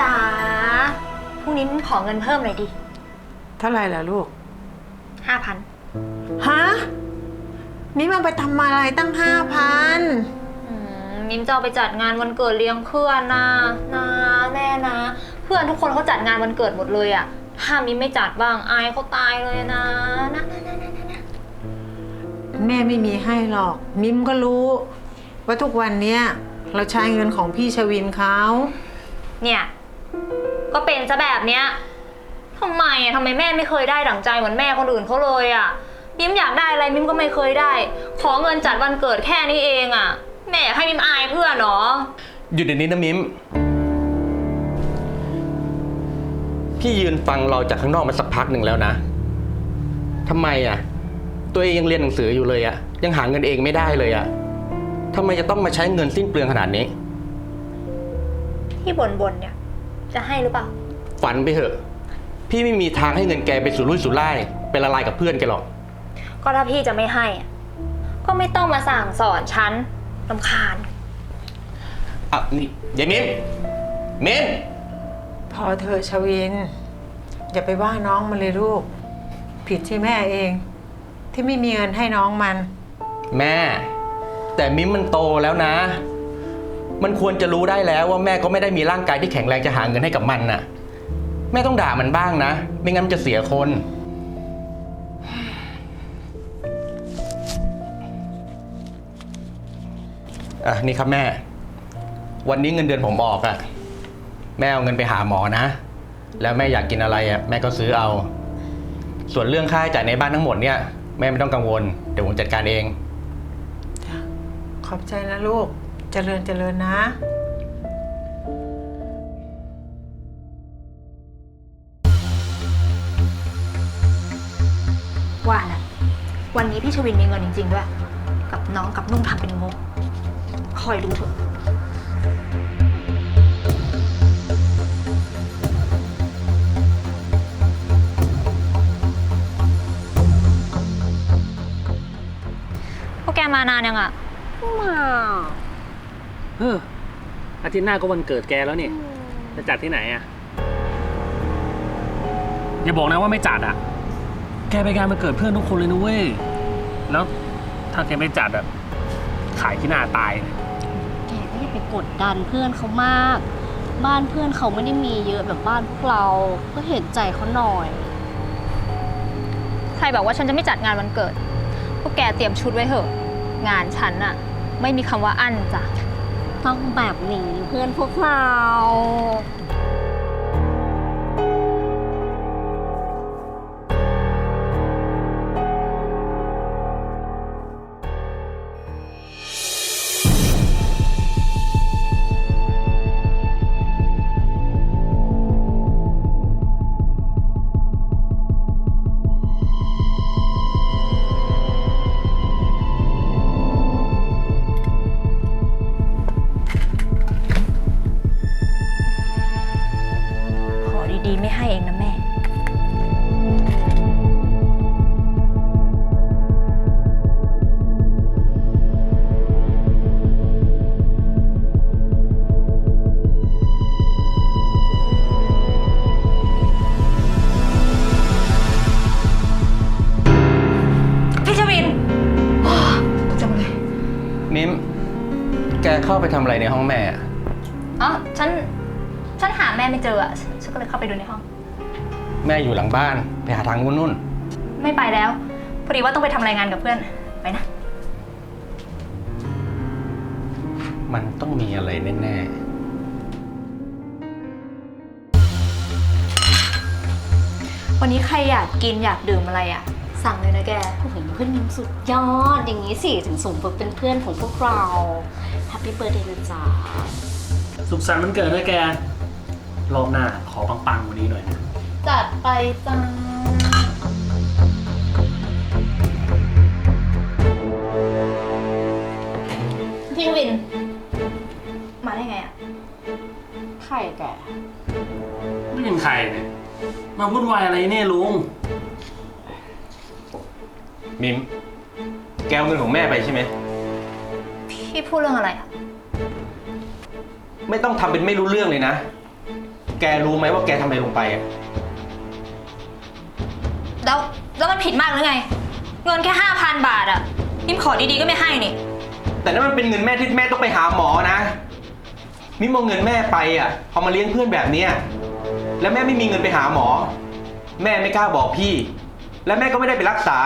จ๋าพรุ่งนี้มิ้มขอเงินเพิ่มหน่อยดิเท่าไหร่ล่ะลูกห้าพันฮะนี่มันไปทำอะไรตั้งห้าพันมิ้มจะเอาไปจัดงานวันเกิดเลี้ยงเพื่อนนะนะแม่นะ เพื่อนทุกคนเขาจัดงานวันเกิดหมดเลยอะถ้ามิ้มไม่จัดบ้างอายเขาตายเลยนะนะนะนะนะนะแม่ไม่มีให้หรอก มิมก็รู้ ว่าทุกวันเนี้ยเราใช้เงินของพี่ชวินเขาเนี่ย ก็เป็นซะแบบเนี้ยทำไมอะทำไมแม่ไม่เคยได้ดั่งใจเหมือนแม่คนอื่นเขาเลยอะมิ้มอยากได้อะไรมิ้มก็ไม่เคยได้ ขอเงินจัดวันเกิดแค่นี้เองอะแม่อยากให้มิ้มอายเพื่อนเนาะหยุดเดี๋ยวนี้นะมิม พี่ยืนฟังเราจากข้างนอกมาสักพักหนึ่งแล้วนะทำไมอะ ตัวเองยังเรียนหนังสืออยู่เลยอะ ยังหาเงินเองไม่ได้เลยอะทำไมจะต้องมาใช้เงินสิ้นเปลืองขนาดนี้ ที่บ่นๆเนี่ย จะให้หรือเปล่า ฝันไปเถอะ พี่ไม่มีทางให้เงินแกไปสู่รุ่ยสู่ไล่เป็นละลายกับเพื่อนแกหรอก ก็ถ้าพี่จะไม่ให้อะก็ไม่ต้องมาสั่งสอนฉันลำคาญ อะนี่ยายมิมมิมพอเธอะชวิน อย่าไปว่าน้องมันเลยลูก ผิดที่แม่เอง ที่ไม่มีเงินให้น้องมัน แม่ แต่มิมมันโตแล้วนะ มันควรจะรู้ได้แล้วว่าแม่ก็ไม่ได้มีร่างกายที่แข็งแรงจะหาเงินให้กับมันน่ะ แม่ต้องด่ามันบ้างนะ ไม่งั้นมันจะเสียคน อะนี่ครับแม่ วันนี้เงินเดือนผมออกอะ่ะ แม่เอาเงินไปหาหมอนะ แล้วแม่อยากกินอะไรอะ่ะแม่ก็ซื้อเอา ส่วนเรื่องค่าใช้จ่ายในบ้านทั้งหมดเนี่ย แม่ไม่ต้องกังวล เดี๋ยวผมจัดการเอง ขอบใจนะลูก เจริญเจริญนะว่าแล้ววันนี้พี่ชวินมีเงินจริง ๆ ด้วย กับน้องกับนุ่งทำเป็นงก คอยดูเถอะ พวกแกมานานยังอะมา เฮ้ออาทิตย์หน้าก็วันเกิดแกแล้วนี่ จะจัดที่ไหนอะ อย่าบอกนะว่าไม่จัดอะ แกไปงานวันเกิดเพื่อนทุกคนเลยนะเว้ย แล้วถ้าแกไม่จัดอะ ขายที่หน้าตายเลยแกก็อย่าไปกดดันเพื่อนเขามาก บ้านเพื่อนเขาไม่ได้มีเยอะแบบบ้านพวกเรา ก็เห็นใจเขาหน่อย ใครบอกว่าฉันจะไม่จัดงานวันเกิด พวกแกเตรียมชุดไว้เถอะ งานฉันอะไม่มีคำว่าอั้นจ้ะ ต้องแบบนี้เพื่อนพวกเราาไปทำอะไรในห้องแม่อะอ๋อ ฉัน ฉันหาแม่ไม่เจออะฉันก็เลยเข้าไปดูในห้อง แม่อยู่หลังบ้าน ไปหาทางนู้นนู่น ไม่ไปแล้ว พอดีว่าต้องไปทำรายงานกับเพื่อน ไปนะ มันต้องมีอะไรแน่วันนี้ใครอยากกินอยากดื่มอะไรอะ สั่งเลยนะแกโอ้โหเพื่อนมิมสุดยอด อย่างนี้สิถึงสมกับเป็นเพื่อนของพวกเราแฮปปี้เบิร์ดเดย์นะจ๊ะสุขสันต์วันเกิดนะแก รอบหน้าขอปังๆกว่านี้หน่อยนะ จัดไปจ้าพี่วิน มาได้ไงอะไข่แก ไม่เป็นใครเนี่ย มาวุ่นวายอะไรเนี่ยลุงๆ มิม แกเอาเงินของแม่ไปใช่ไหม พี่พูดเรื่องอะไรอะไม่ต้องทำเป็นไม่รู้เรื่องเลยนะ แกรู้ไหมว่าแกทำอะไรลงไปอะแล้วแล้วมันผิดมากหรือไง เงินแค่ห้าพันบาทอะมิมขอดีๆก็ไม่ให้นี่ แต่นั่นมันเป็นเงินแม่ที่แม่ต้องไปหาหมอนะ มิมเอาเงินแม่ไปอะเอามาเลี้ยงเพื่อนแบบเนี้ยแล้วแม่ไม่มีเงินไปหาหมอ แม่ไม่กล้าบอกพี่ และแม่ก็ไม่ได้ไปรักษา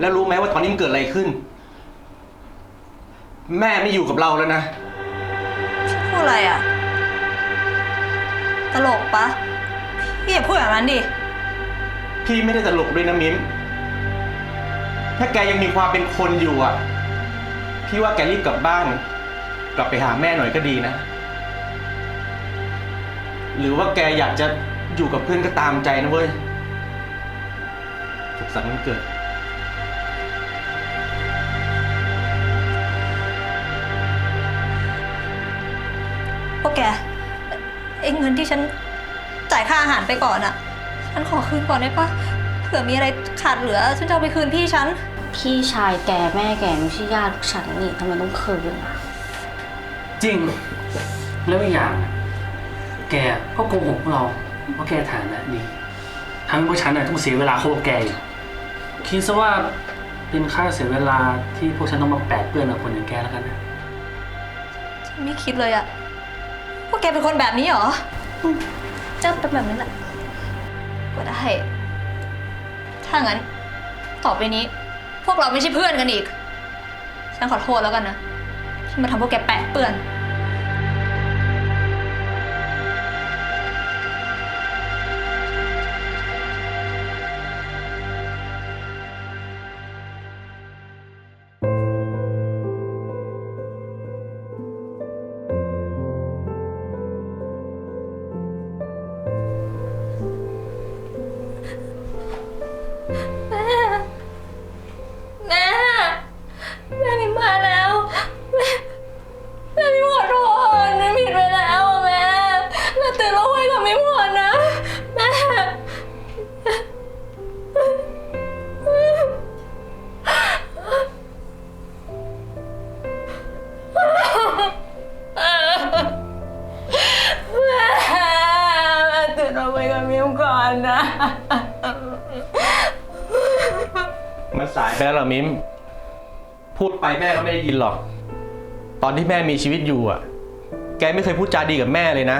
แล้วรู้ไหมว่าตอนนี้มันเกิดอะไรขึ้น แม่ไม่อยู่กับเราแล้วนะ พูดอะไรอะตลกปะพี่อย่าพูดแบบนั้นดิ พี่ไม่ได้ตลกด้วยนะมิมถ้าแกยังมีความเป็นคนอยู่อะ พี่ว่าแกรีบกลับบ้าน กลับไปหาแม่หน่อยก็ดีนะ หรือว่าแกอยากจะอยู่กับเพื่อนก็ตามใจนะเว้ย สุขสันต์วันเกิดพวกแกไอ้เงินที่ฉันจ่ายค่าอาหารไปก่อนอะฉันขอคืนก่อนได้ปะเผื่อมีอะไรขาดเหลือ ฉันจะเอาไปคืนพี่ฉัน พี่ชายแกแม่แกไม่ใช่ญาติฉันนี่ทำไมต้องคืนอะจริง แล้วอีกอย่างอะแกก็โกหกพวกเราว่าแกฐานะดีทำให้พวกฉันน่ะต้องเสียเวลาคบกับแกอยู่ คิดซะว่าเป็นค่าเสียเวลาที่พวกฉันต้องมาแปดเปื้อนกับคนอย่างแกแล้วกันนะฉันไม่คิดเลยอะพวกแกเป็นคนแบบนี้เหรออืมเจ้าเป็นแบบนั้นแหละก็ได้ ถ้างั้น ต่อไปนี้ พวกเราไม่ใช่เพื่อนกันอีก ฉันขอโทษแล้วกันนะ ที่มาทำพวกแกแปะเปื้อน แล้วเหรอมิมพูดไปแม่ก็ไม่ได้ยินหรอก ตอนที่แม่มีชีวิตอยู่อะ แกไม่เคยพูดจาดีกับแม่เลยนะ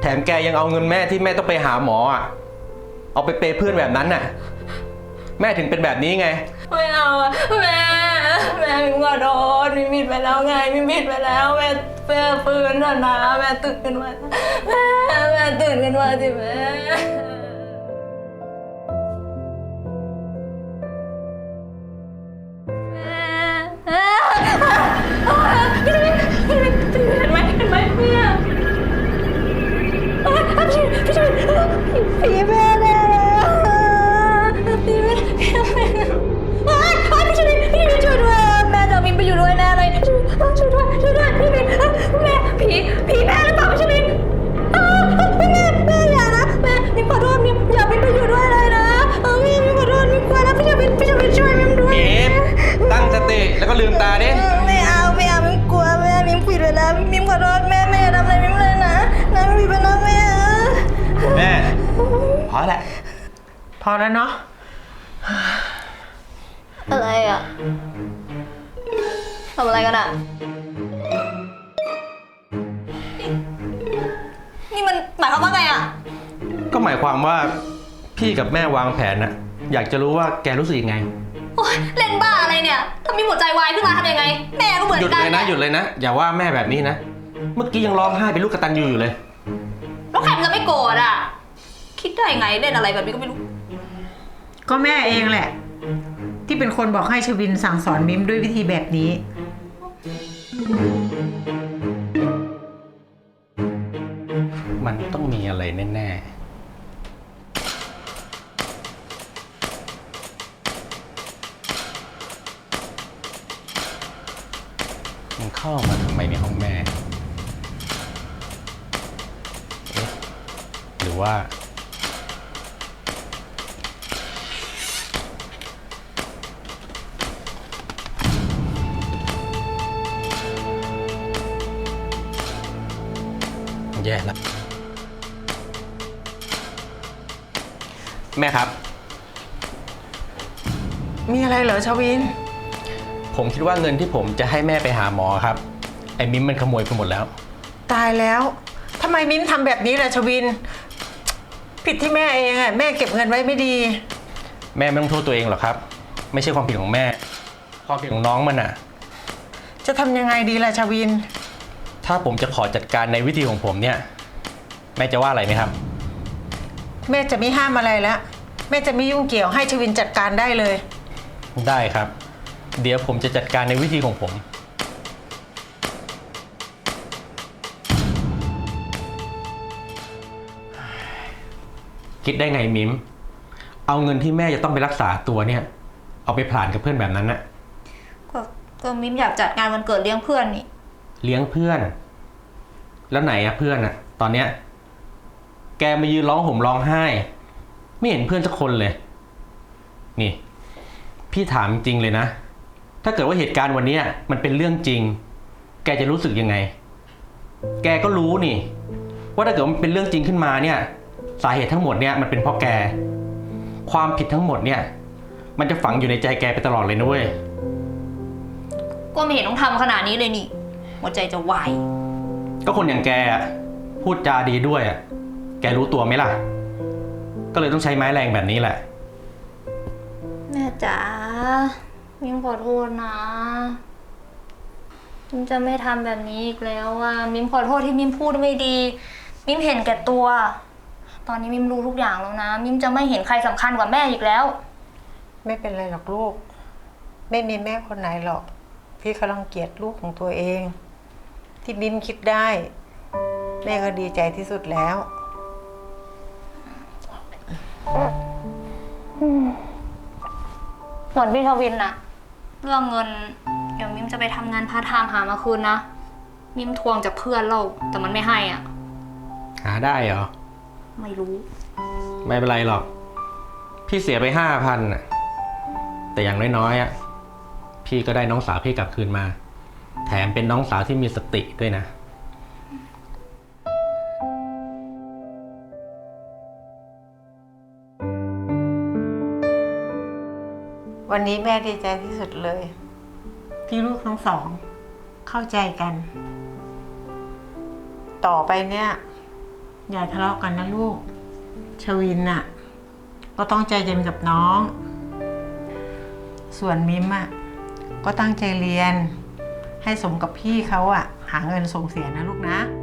แถมแกยังเอาเงินแม่ที่แม่ต้องไปหาหมออะ เอาไปเปย์เพื่อนแบบนั้นน่ะ แม่ถึงเป็นแบบนี้ไง ไม่เอาอะแม่แม่มิมขอโทษมิมผิดไปแล้วไงมิมผิดไปแล้วแม่แม่ปืนเถอะนะแม่ตื่นขึ้นมาแม่แม่ตื่นขึ้นมาสิแม่ หมายความว่าไงอะก็หมายความว่าพี่กับแม่วางแผนน่ะอยากจะรู้ว่าแกรู้สึกยังไง โอ๊ยเล่นบ้าอะไรเนี่ย ถ้ามีหัวใจวายขึ้นมาทำยังไง แม่ก็เหมือนหยุดกันเลยนะหยุดเลยนะ อย่าว่าแม่แบบนี้นะ เมื่อกี้ยังร้องไห้เป็นลูกกระตันยูอยู่เลย แล้วใครมันจะไม่โกรธอะคิดได้ไงเล่นอะไรแบบนี้ก็ไม่รู้ ก็แม่เองแหละ ที่เป็นคนบอกให้ชวินสั่งสอนมิมด้วยวิธีแบบนี้มัน แน่ๆมันเข้ามาทำไมในห้องแม่ เอ๊ะ หรือว่า แย่แล้ว แม่ครับ มีอะไรเหรอชวิน ผมคิดว่าเงินที่ผมจะให้แม่ไปหาหมอครับ ไอ้มิมมันขโมยไปหมดแล้ว ตายแล้วทำไมมิ้มทำแบบนี้ล่ะชวิน ผิดที่แม่เองอะแม่เก็บเงินไว้ไม่ดี แม่ไม่ต้องโทษตัวเองหรอกครับ ไม่ใช่ความผิดของแม่ ความผิดของน้องมันอะจะทำยังไงดีล่ะชวิน ถ้าผมจะขอจัดการในวิธีของผมเนี่ย แม่จะว่าอะไรไหมครับ แม่จะไม่ห้ามอะไรแล้ว แม่จะไม่ยุ่งเกี่ยวให้ชวินจัดการได้เลย ได้ครับ เดี๋ยวผมจะจัดการในวิธีของผม คิดได้ไงมิม เอาเงินที่แม่จะต้องไปรักษาตัวเนี่ย เอาไปผลานกับเพื่อนแบบนั้นนะก็ก็มิมอยากจัดงานวันเกิดเลี้ยงเพื่อนนี่ เลี้ยงเพื่อน แล้วไหนอะเพื่อนอะตอนเนี้ย แกมายืนร้องห่มร้องไห้ ไม่เห็นเพื่อนสักคนเลย นี่ พี่ถามจริงเลยนะ ถ้าเกิดว่าเหตุการณ์วันเนี้ยมันเป็นเรื่องจริง แกจะรู้สึกยังไง แกก็รู้นี่ ว่าถ้าเกิดว่ามันเป็นเรื่องจริงขึ้นมาเนี่ย สาเหตุทั้งหมดเนี่ยมันเป็นเพราะแก ความผิดทั้งหมดเนี่ย มันจะฝังอยู่ในใจแกไปตลอดเลยนะเว้ย ก็ไม่เห็นต้องทำขนาดนี้เลยนี่หัวใจจะวายก็คนอย่างแกอะพูดจาดีด้วยอะ แกรู้ตัวไหมล่ะ ก็เลยต้องใช้ไม้แรงแบบนี้แหละ แม่จ๋ามิมขอโทษนะมิมจะไม่ทำแบบนี้อีกแล้วว่ามิมขอโทษที่มิมพูดไม่ดี มิมเห็นแก่ตัว ตอนนี้มิมรู้ทุกอย่างแล้วนะ มิมจะไม่เห็นใครสำคัญกว่าแม่อีกแล้ว ไม่เป็นไรหรอกลูก ไม่มีแม่คนไหนหรอก พี่กำลังเกลียดลูกของตัวเอง ที่มิ้มคิดได้ แม่ก็ดีใจที่สุดแล้ว ส่วนพี่ทวินอะเรื่องเงิน เดี๋ยวมิมจะไปทำงานพาร์ทไทม์หามาคืนนะ มิมทวงจากเพื่อนเรา แต่มันไม่ให้อะ หาได้เหรอ ไม่รู้ ไม่เป็นไรหรอก พี่เสียไปห้าพันอะแต่อย่างน้อยๆอะพี่ก็ได้น้องสาวพี่กลับคืนมา แถมเป็นน้องสาวที่มีสติด้วยนะ วันนี้แม่ดีใจที่สุดเลย ที่ลูกทั้งสอง เข้าใจกัน ต่อไปเนี่ย อย่าทะเลาะกันนะลูก ชวินน่ะ ก็ต้องใจเย็นกับน้อง ส่วนมิมอะ ก็ตั้งใจเรียน ให้สมกับพี่เขาอะ หาเงินส่งเสียนะลูกนะค